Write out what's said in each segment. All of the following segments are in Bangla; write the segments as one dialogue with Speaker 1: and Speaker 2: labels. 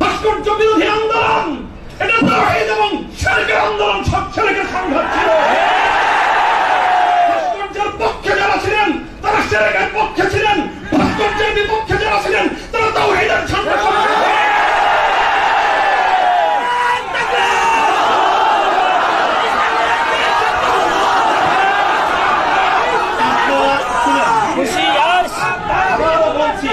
Speaker 1: ভাস্কর্য বিরোধী আন্দোলন এটা তাওহীদ এবং শিরকের আন্দোলন সব ছেলেকে সংঘাত ছিল ভাস্কর্যের পক্ষে যারা ছিলেন তারা শিরকের পক্ষে ছিলেন ভাস্কর্যের বিপক্ষে যারা ছিলেন তারা তাওহীদের ঝান্ডা আবারও বলছি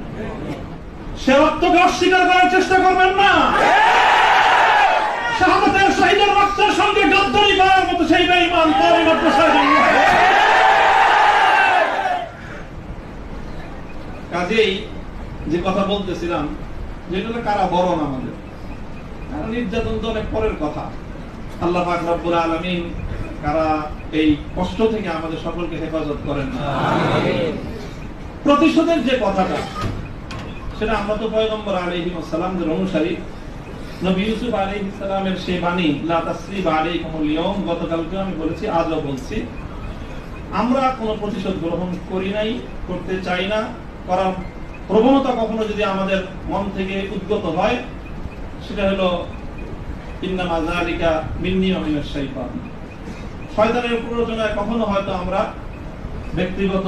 Speaker 1: সে রক্তকে অস্বীকার করার চেষ্টা করবেন না। শাহাদাতের শহীদের রক্তের সঙ্গে গদ্দারি করার মতো সেই বেঈমান তার এই মাদ্রাসায় জন্ম কাজেই যে কথা বলতেছিলাম যেটা কারা বরণ আমাদের কারণ নির্যাতন তো অনেক পরের কথা। আল্লাহ পাক রব্বুল আলামিন কারা এই কষ্ট থেকে আমাদের সকলকে হেফাজত করেন প্রতিশোধের যে কথাটা সেটা আমরা তো পয়গম্বর আলাইহিস সালামদের অনুসারী। নবী ইউসুফ আলাইহিস সালামের সেই বাণী, লা তাসরিব আলাইকুমুল ইয়াউম গতকালকে আমি বলেছি, আজও বলছি। আমরা কোনো প্রতিশোধ গ্রহণ করি নাই, করতে চাই না। করার প্রবণতা কখনো যদি আমাদের মন থেকে উদ্গত হয়, সেটা হলো, ইন্নামা যালিকা মিন্নি মিনাশ শয়তানের প্ররোচনায় কখনো হয়তো আমরা ব্যক্তিগত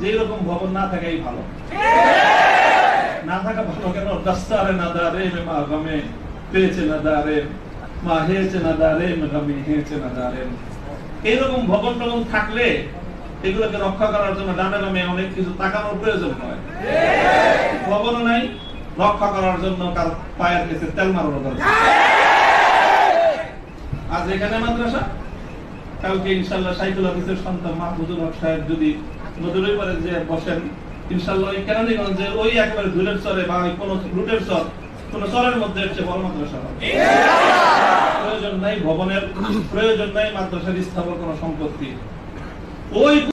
Speaker 1: যে এরকম ভবন না থাকাই ভালো। না থাকা ভালো কেন? দাস্তারে না দারে মা গমে, পেয়েছে না দারে মা না দারে গমে না দারে ভবন টবন থাকলে এগুলোকে রক্ষা করার জন্য ডানে অনেক কিছু তাকানোর প্রয়োজন হয়। ভবন নাই, রক্ষা করার জন্য কার পায়ের কাছে তেল মারানো দরকার আজ এখানে মাদ্রাসা? কালকে ইনশাল্লাহ সাইকুল অফিসের সন্তান মাহমুদুল হক সাহেব যদি নদীর পারে যে বসেন ইনশাল্লাহ ওই কেরানীগঞ্জে ওই একেবারে ধুলের চরে বা কোনো রুটের চর, কোন চরের মধ্যে হচ্ছে বড় মাদ্রাসা প্রয়োজন নাই ভবনের, প্রয়োজন নাই মাদ্রাসার স্থাপন কোনো সম্পত্তি। ওই